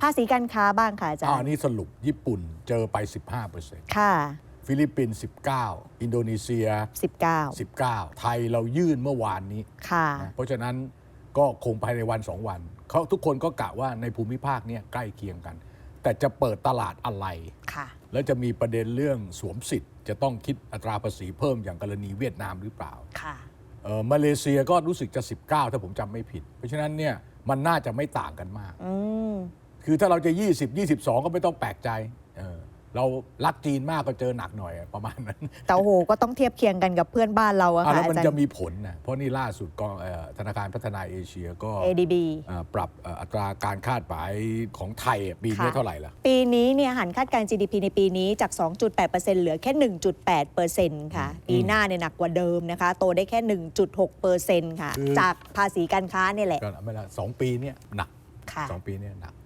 ภาษีการค้าบ้างค่ะอาจารอ่าย์นี่สรุปญี่ปุ่นเจอไป 15%ค่ะ ฟิลิปปินส์19 อินโดนีเซีย 19 19 ไทยเรายื่นเมื่อวานนี้ ค่ะ นะเพราะฉะนั้นก็คงภายในวันสองวันเขาทุกคนก็กะว่าในภูมิภาคเนี้ใกล้เคียงกัน แต่จะเปิดตลาดอะไร ค่ะ แล้วจะมีประเด็นเรื่องสวมสิทธิ์ จะต้องคิดอัตราภาษีเพิ่มอย่างกรณีเวียดนามหรือเปล่า ค่ะ เออมาเลเซียก็รู้สึกจะ 19 ถ้าผมจำไม่ผิด เพราะฉะนั้นเนี่ยมันน่าจะไม่ต่างกันมาก อืม คือถ้าเราจะ 20 22 ก็ไม่ต้องแปลกใจเออเรารักจีนมากก็เจอหนักหน่อยประมาณนั้นแต่โอ้โหก็ต้องเทียบเคียงกันกับเพื่อนบ้านเราอะอะค่ะแล้วอามันจารจะย์ มีผลนะเพราะนี่ล่าสุดก็เอ่อธนาคารพัฒนาเอเชียก็ ADB เอ่อปรับเอ่ออัตราการคาดหมายของไทยอะปีนี้ค่ะ เท่าไหร่ละปีนี้เนี่ยหันคาดการณ์ GDP ในปีนี้จาก 2.8%เหลือแค่ 1.8%ค่ะ ปีหน้าเนี่ยหนักกว่าเดิมนะคะ โตได้แค่ 1.6%ค่ะ คือ จากภาษีการค้าเนี่ยแหละก็ไม่ละสองปีเนี่ยหนักค่ะ สองปีเนี่ยหนัก